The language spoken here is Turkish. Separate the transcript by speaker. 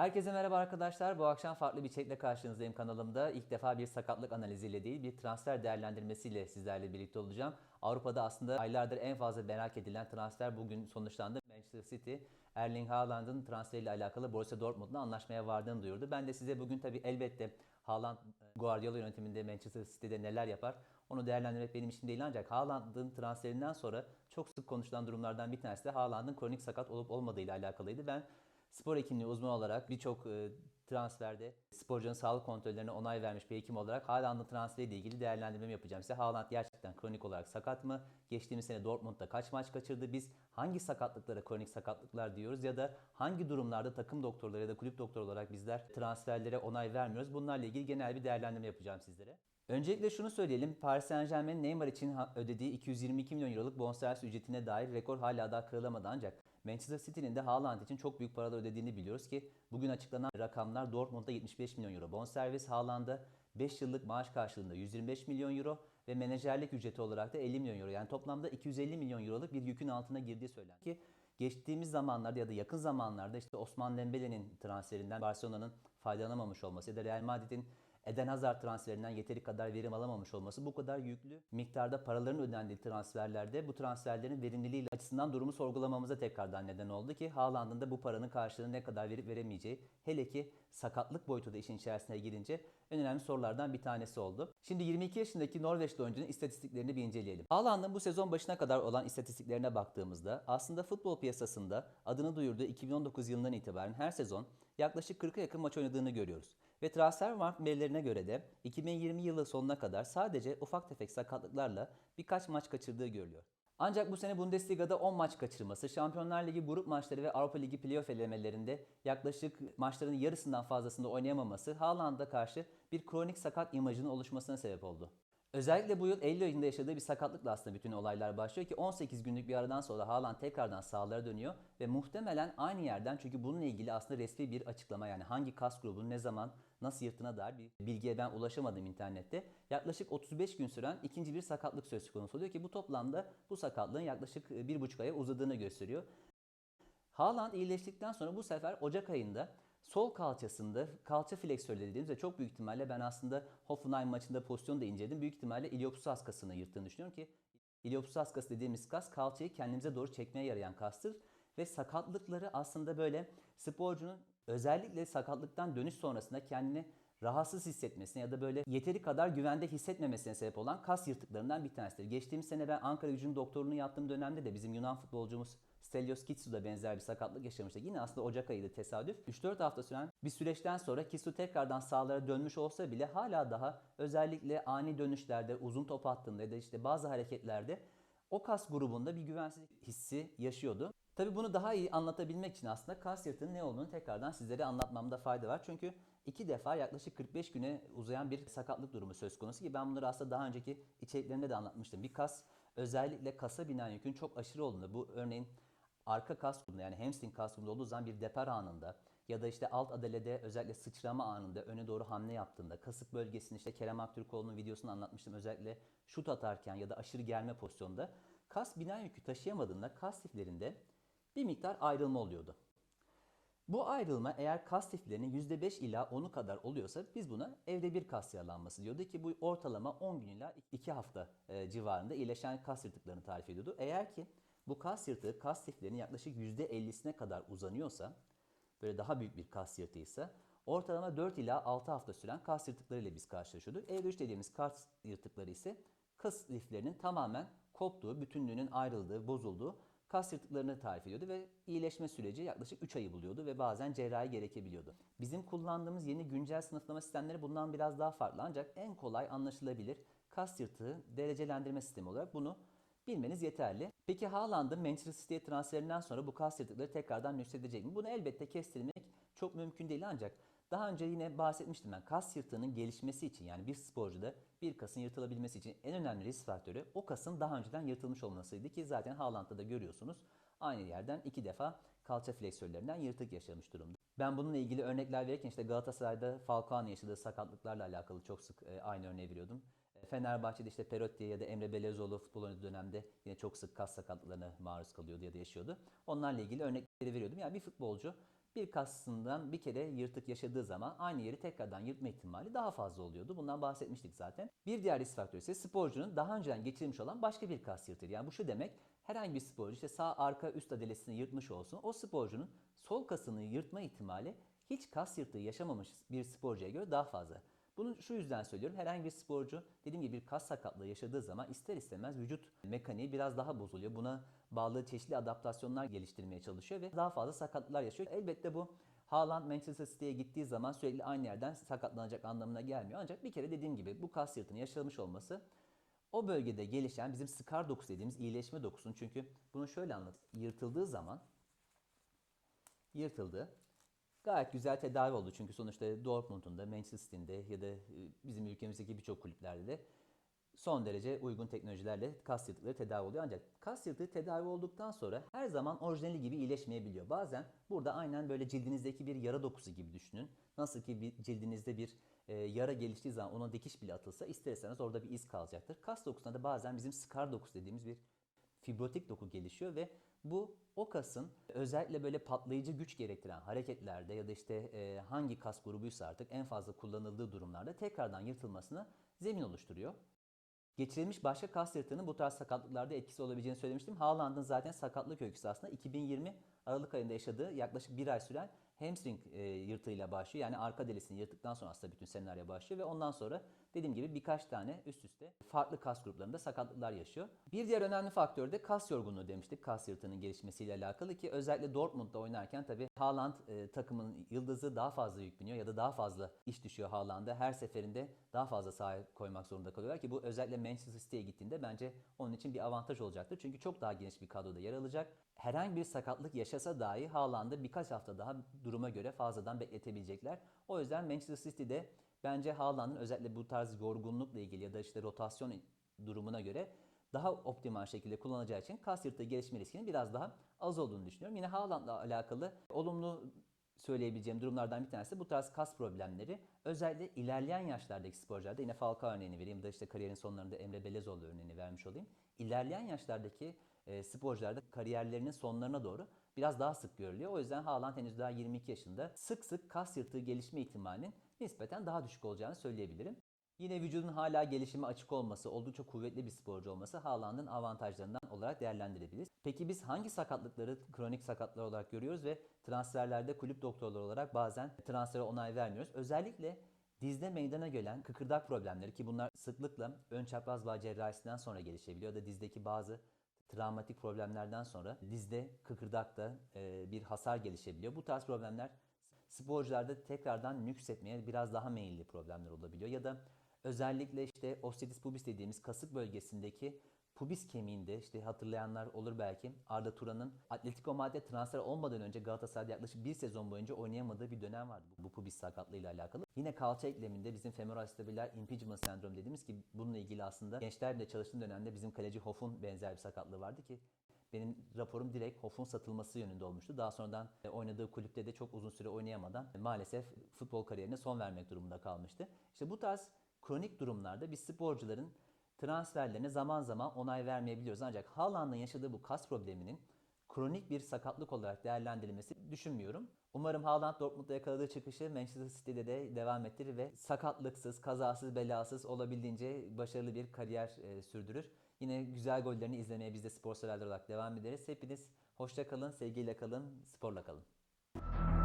Speaker 1: Herkese merhaba arkadaşlar. Bu akşam farklı bir içerikle karşınızdayım kanalımda. İlk defa bir sakatlık analiziyle değil, bir transfer değerlendirmesiyle sizlerle birlikte olacağım. Avrupa'da aslında aylardır en fazla merak edilen transfer bugün sonuçlandı. Manchester City, Erling Haaland'ın transferiyle alakalı Borussia Dortmund'la anlaşmaya vardığını duyurdu. Ben de size bugün tabii elbette Haaland Guardiola yönetiminde Manchester City'de neler yapar onu değerlendirmek benim işim değil ancak Haaland'ın transferinden sonra çok sık konuşulan durumlardan bir tanesi de Haaland'ın kronik sakat olup olmadığıyla alakalıydı. Ben spor hekimliği uzmanı olarak birçok e, transferde sporcunun sağlık kontrollerine onay vermiş bir hekim olarak Haaland'ın transferiyle ilgili değerlendirmemi yapacağım. Size Haaland gerçekten kronik olarak sakat mı? Geçtiğimiz sene Dortmund'da kaç maç kaçırdı? Biz hangi sakatlıklara kronik sakatlıklar diyoruz ya da hangi durumlarda takım doktorları ya da kulüp doktoru olarak bizler transferlere onay vermiyoruz? Bunlarla ilgili genel bir değerlendirme yapacağım sizlere. Öncelikle şunu söyleyelim. Paris Saint Germain Neymar için ödediği 222 milyon euroluk bonservis ücretine dair rekor hala daha kırılamadı ancak Manchester City'nin de Haaland için çok büyük paralar ödediğini biliyoruz ki bugün açıklanan rakamlar Dortmund'da 75 milyon euro bonservis, Haaland'a 5 yıllık maaş karşılığında 125 milyon euro ve menajerlik ücreti olarak da 50 milyon euro. Yani toplamda 250 milyon euroluk bir yükün altına girdiği söylendi ki geçtiğimiz zamanlarda ya da yakın zamanlarda işte Osman Dembele'nin transferinden Barcelona'nın faydalanamamış olması ya da Real Madrid'in Eden Hazard transferinden yeteri kadar verim alamamış olması bu kadar yüklü miktarda paraların ödendiği transferlerde bu transferlerin verimliliği açısından durumu sorgulamamıza tekrardan neden oldu ki Haaland'ın da bu paranın karşılığını ne kadar verip veremeyeceği hele ki sakatlık boyutu da işin içerisine girince en önemli sorulardan bir tanesi oldu. Şimdi 22 yaşındaki Norveçli oyuncunun istatistiklerini bir inceleyelim. Haaland'ın bu sezon başına kadar olan istatistiklerine baktığımızda aslında futbol piyasasında adını duyurduğu 2019 yılından itibaren her sezon yaklaşık 40'a yakın maç oynadığını görüyoruz. Ve Transfermarkt verilerine göre de 2020 yılı sonuna kadar sadece ufak tefek sakatlıklarla birkaç maç kaçırdığı görülüyor. Ancak bu sene Bundesliga'da 10 maç kaçırması, Şampiyonlar Ligi grup maçları ve Avrupa Ligi playoff elemelerinde yaklaşık maçların yarısından fazlasında oynayamaması Haaland'a karşı bir kronik sakat imajının oluşmasına sebep oldu. Özellikle bu yıl Eylül ayında yaşadığı bir sakatlıkla aslında bütün olaylar başlıyor ki 18 günlük bir aradan sonra Haaland tekrardan sahalara dönüyor ve muhtemelen aynı yerden çünkü bununla ilgili aslında resmi bir açıklama yani hangi kas grubunun ne zaman nasıl yırttığına dair bir bilgiye ben ulaşamadım internette. Yaklaşık 35 gün süren ikinci bir sakatlık söz konusu oluyor ki bu toplamda bu sakatlığın yaklaşık 1,5 aya uzadığını gösteriyor. Haaland iyileştikten sonra bu sefer Ocak ayında sol kalçasında kalça fleksörleri dediğimiz ve çok büyük ihtimalle ben aslında Hoffenheim maçında pozisyonu da inceledim. Büyük ihtimalle iliopsus kasını yırttığını düşünüyorum ki iliopsus kası dediğimiz kas kalçayı kendimize doğru çekmeye yarayan kastır. Ve sakatlıkları aslında böyle sporcunun özellikle sakatlıktan dönüş sonrasında kendini rahatsız hissetmesine ya da böyle yeteri kadar güvende hissetmemesine sebep olan kas yırtıklarından bir tanesidir. Geçtiğimiz sene ben Ankara gücünün doktorluğunu yaptığım dönemde de bizim Yunan futbolcumuz Stelios Kitsu da benzer bir sakatlık yaşamıştı. Yine aslında Ocak ayıydı tesadüf. 3-4 hafta süren bir süreçten sonra Kitsu tekrardan sahalara dönmüş olsa bile hala daha özellikle ani dönüşlerde, uzun top attığında ya da işte bazı hareketlerde o kas grubunda bir güvensizlik hissi yaşıyordu. Tabii bunu daha iyi anlatabilmek için aslında kas yırtığının ne olduğunu tekrardan sizlere anlatmamda fayda var. Çünkü iki defa yaklaşık 45 güne uzayan bir sakatlık durumu söz konusu ki ben bunları aslında daha önceki içeriklerimde de anlatmıştım. Bir kas özellikle kasa binen yükün çok aşırı olduğunda bu örneğin arka kas grubunda yani hamstring kas grubunda olduğu zaman bir depar anında ya da işte alt adalede özellikle sıçrama anında öne doğru hamle yaptığında kasık bölgesini işte Kerem Aktürkoğlu'nun videosunu anlatmıştım özellikle şut atarken ya da aşırı germe pozisyonda kas binen yükü taşıyamadığında kas liflerinde bir miktar ayrılma oluyordu. Bu ayrılma eğer kas liflerinin %5 ila 10'u kadar oluyorsa biz buna evde bir kas yaralanması diyordu ki bu ortalama 10 gün ila 2 hafta e, civarında iyileşen kas yırtıklarını tarif ediyordu. Eğer ki bu kas yırtığı kas liflerinin yaklaşık %50'sine kadar uzanıyorsa böyle daha büyük bir kas yırtığıysa ortalama 4 ila 6 hafta süren kas yırtıkları ile biz karşılaşıyorduk. Evre 3 dediğimiz kas yırtıkları ise kas liflerinin tamamen koptuğu, bütünlüğünün ayrıldığı, bozulduğu kas yırtıklarını tarif ediyordu ve iyileşme süreci yaklaşık 3 ayı buluyordu ve bazen cerrahi gerekebiliyordu. Bizim kullandığımız yeni güncel sınıflama sistemleri bundan biraz daha farklı ancak en kolay anlaşılabilir kas yırtığı derecelendirme sistemi olarak bunu bilmeniz yeterli. Peki Haaland'ın Manchester City'ye transferinden sonra bu kas yırtıkları tekrardan nüksedecek mi? Bunu elbette kestirmek çok mümkün değil ancak daha önce yine bahsetmiştim ben kas yırtığının gelişmesi için yani bir sporcuda bir kasın yırtılabilmesi için en önemli risk faktörü o kasın daha önceden yırtılmış olmasıydı ki zaten Haaland'da da görüyorsunuz aynı yerden iki defa kalça fleksörlerinden yırtık yaşamış durumda. Ben bununla ilgili örnekler verirken işte Galatasaray'da Falcao'nun yaşadığı sakatlıklarla alakalı çok sık e, aynı örneği veriyordum. Fenerbahçe'de işte Perotti ya da Emre Belezoğlu futbol oynadığı dönemde yine çok sık kas sakatlıklarına maruz kalıyordu ya da yaşıyordu. Onlarla ilgili örnekleri veriyordum. Yani bir futbolcu bir kasından bir kere yırtık yaşadığı zaman aynı yeri tekrardan yırtma ihtimali daha fazla oluyordu. Bundan bahsetmiştik zaten. Bir diğer risk faktörü ise sporcunun daha önceden geçirilmiş olan başka bir kas yırtır. Yani bu şu demek herhangi bir sporcu işte sağ arka üst adalesini yırtmış olsun. O sporcunun sol kasını yırtma ihtimali hiç kas yırtığı yaşamamış bir sporcuya göre daha fazla. Bunu şu yüzden söylüyorum. Herhangi bir sporcu dediğim gibi bir kas sakatlığı yaşadığı zaman ister istemez vücut mekaniği biraz daha bozuluyor. Buna bağlı çeşitli adaptasyonlar geliştirmeye çalışıyor ve daha fazla sakatlıklar yaşıyor. Elbette bu Haaland Manchester City'ye gittiği zaman sürekli aynı yerden sakatlanacak anlamına gelmiyor. Ancak bir kere dediğim gibi bu kas yırtını yaşamış olması o bölgede gelişen bizim skar dokusu dediğimiz iyileşme dokusunun çünkü bunu şöyle anlat. Yırtıldığı zaman yırtıldı. Gayet güzel tedavi oldu çünkü sonuçta Dortmund'un da Manchester City'nde ya da e, bizim ülkemizdeki birçok kulüplerde de son derece uygun teknolojilerle kas yırtıkları tedavi oluyor. Ancak kas yırtığı tedavi olduktan sonra her zaman orijinali gibi iyileşmeyebiliyor. Bazen burada aynen böyle cildinizdeki bir yara dokusu gibi düşünün. Nasıl ki bir cildinizde bir e, yara geliştiği zaman ona dikiş bile atılsa ister istemez orada bir iz kalacaktır. Kas dokusunda da bazen bizim skar dokusu dediğimiz bir fibrotik doku gelişiyor ve bu o kasın özellikle böyle patlayıcı güç gerektiren hareketlerde ya da işte e, hangi kas grubuysa artık en fazla kullanıldığı durumlarda tekrardan yırtılmasına zemin oluşturuyor. Geçirilmiş başka kas yırtığının bu tarz sakatlıklarda etkisi olabileceğini söylemiştim. Haaland'ın zaten sakatlık öyküsü aslında 2020 Aralık ayında yaşadığı yaklaşık bir ay süren hamstring e, yırtığıyla başlıyor. Yani arka delisini yırttıktan sonra aslında bütün senaryo başlıyor ve ondan sonra dediğim gibi birkaç tane üst üste farklı kas gruplarında sakatlıklar yaşıyor. Bir diğer önemli faktör de kas yorgunluğu demiştik kas yırtığının gelişmesiyle alakalı ki özellikle Dortmund'da oynarken tabii Haaland e, takımın yıldızı daha fazla yük biniyor ya da daha fazla iş düşüyor Haaland'a. Her seferinde daha fazla sahaya koymak zorunda kalıyorlar ki bu özellikle Manchester City'ye gittiğinde bence onun için bir avantaj olacaktır. Çünkü çok daha geniş bir kadroda yer alacak. Herhangi bir sakatlık yaşasa dahi Haaland'ı birkaç hafta daha duruma göre fazladan bekletebilecekler. O yüzden Manchester City'de bence Haaland'ın özellikle bu tarz yorgunlukla ilgili ya da işte rotasyon durumuna göre daha optimal şekilde kullanacağı için kas yırtığı gelişme riskinin biraz daha az olduğunu düşünüyorum. Yine Haaland'la alakalı olumlu söyleyebileceğim durumlardan bir tanesi bu tarz kas problemleri. Özellikle ilerleyen yaşlardaki sporcularda yine Falcao örneğini vereyim da işte kariyerin sonlarında Emre Belezoğlu örneğini vermiş olayım. İlerleyen yaşlardaki e, sporcularda kariyerlerinin sonlarına doğru biraz daha sık görülüyor. O yüzden Haaland henüz daha 22 yaşında sık sık kas yırtığı gelişme ihtimalinin nispeten daha düşük olacağını söyleyebilirim. Yine vücudun hala gelişime açık olması, oldukça kuvvetli bir sporcu olması Haaland'ın avantajlarından olarak değerlendirebiliriz. Peki biz hangi sakatlıkları kronik sakatlar olarak görüyoruz ve transferlerde kulüp doktorları olarak bazen transfere onay vermiyoruz? Özellikle dizde meydana gelen kıkırdak problemleri ki bunlar sıklıkla ön çapraz bağ cerrahisinden sonra gelişebiliyor da dizdeki bazı travmatik problemlerden sonra dizde kıkırdakta e, bir hasar gelişebiliyor. Bu tarz problemler sporcularda tekrardan nüksetmeye biraz daha meyilli problemler olabiliyor. Ya da özellikle işte osteotis pubis dediğimiz kasık bölgesindeki pubis kemiğinde işte hatırlayanlar olur belki Arda Turan'ın Atletico Madrid transfer olmadan önce Galatasaray'da yaklaşık bir sezon boyunca oynayamadığı bir dönem vardı bu pubis sakatlığıyla alakalı. Yine kalça ekleminde bizim femoral stabiler impingement sendrom dediğimiz ki bununla ilgili aslında gençler bile çalıştığım dönemde bizim kaleci Hoff'un benzer bir sakatlığı vardı ki benim raporum direkt Hoff'un satılması yönünde olmuştu. Daha sonradan e, oynadığı kulüpte de çok uzun süre oynayamadan maalesef futbol kariyerine son vermek durumunda kalmıştı. İşte bu tarz kronik durumlarda biz sporcuların transferlerine zaman zaman onay vermeyebiliyoruz. Ancak Haaland'ın yaşadığı bu kas probleminin kronik bir sakatlık olarak değerlendirilmesi düşünmüyorum. Umarım Haaland Dortmund'da yakaladığı çıkışı Manchester City'de de devam ettirir ve sakatlıksız, kazasız, belasız olabildiğince başarılı bir kariyer e, sürdürür. Yine güzel gollerini izlemeye biz de spor severler olarak devam ederiz. Hepiniz hoşça kalın, sevgiyle kalın, sporla kalın.